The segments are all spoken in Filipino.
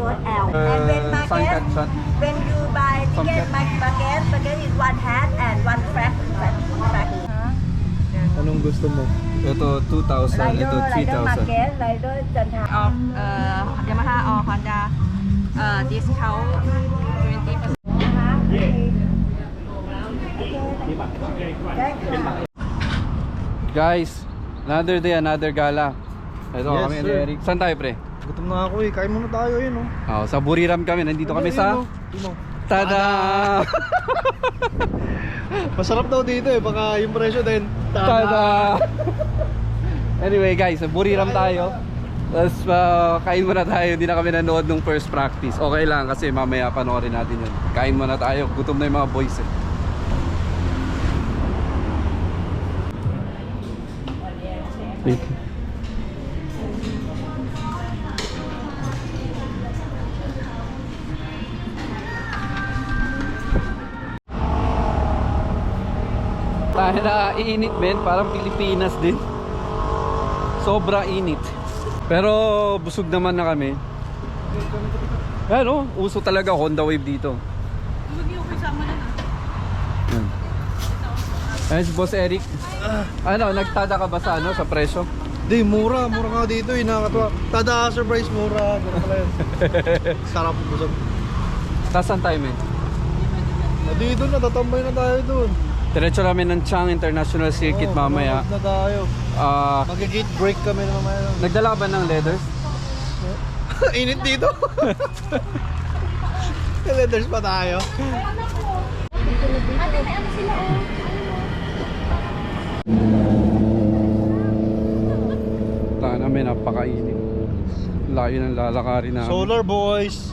short L. Uh, and when bucket, when you buy ticket, bucket, bucket, bucket is one hat and one flap, flap, flap. Anong gusto mo? Ito 2,000, ito 3,000. Rider, rider, Of uh, Yamaha or Honda, uh, discount 20%. Guys, another day, another gala. Ito yes, kami ni Eric. Saan tayo pre? Gutom na ako eh. Kain muna tayo yun oh. Oh, sa Buriram kami. Nandito kami sa... Oh. Oh. Tada! Masarap daw dito eh. Baka yung presyo din. Tada! anyway guys, sa Buriram tayo. Tapos uh, kain muna tayo. Hindi na kami nanood nung first practice. Okay lang kasi mamaya panoorin natin yun. Kain muna tayo. Gutom na yung mga boys eh. Thank you. Tayo na iinit men, parang Pilipinas din. Sobra init. Pero busog naman na kami. Ano, uso talaga Honda Wave dito. Yan. Ayun si Boss Eric. Ano, nagtada ka ba sa ano, sa presyo? Di, mura. Mura nga dito eh. Nakakatuwa. Tada surprise mura. Ganun pala. Sarap. Busog. Tapos saan tayo men? Ah, Dito na. Tatambay na tayo dun. Diretso namin ng Chang International Circuit Oo, mamaya. na tayo. Ah, Mag-gate break kami na mamaya. nagdala ba ng leathers? Init dito. Leathers pa tayo. Taka namin, napakainit. Layo ng lalakarin na. Solar boys.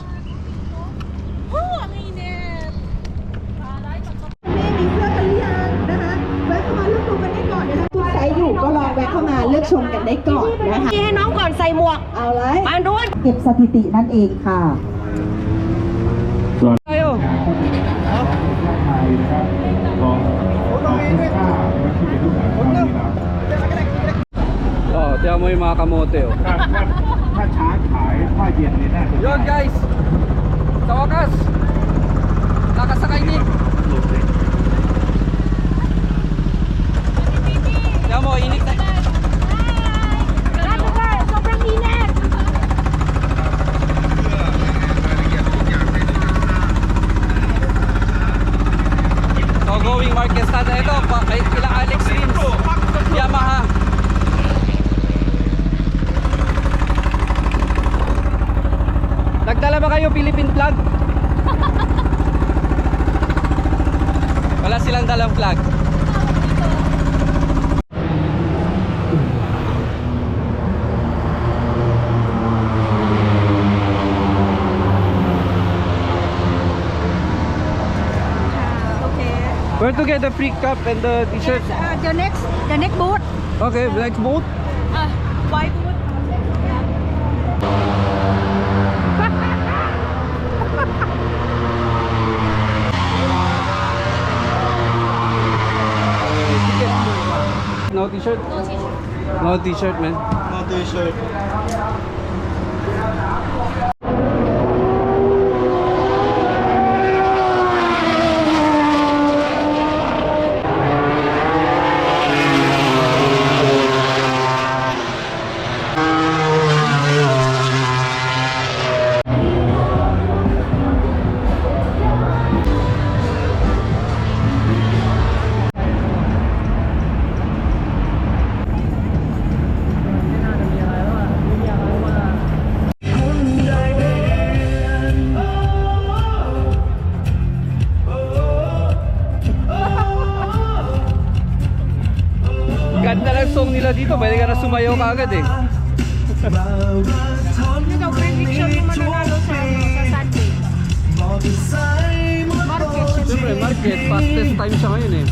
เข้ามาเลือกชมกันได้ก่อนนะคะพี่ให้น้องก่อนใส่หมวก เอาเลยมาดูนเก็บสถิตินั่นเองค่ะ Tayo! Oh, tiyan mo yung mga kamote oh. ถ้าช้าขายถ้าเย็นนี่น่าจะ Yun guys! Sa wakas! Nakasakay din! Pa, kay kila Alex Rins. Yamaha. Nagdala ba kayo Philippine flag? Wala silang dalang flag. Where to get the free cup and the t-shirt? uh, the next the next boot Okay, black boat. uh, white boot No t-shirt? No t-shirt, man. No t-shirt. Lang song nila dito. Pwede ka na sumayaw ka agad eh. ikaw prediction mo mananalo sa, sa Sunday market Siyempre, market. Fastest time siya ngayon eh.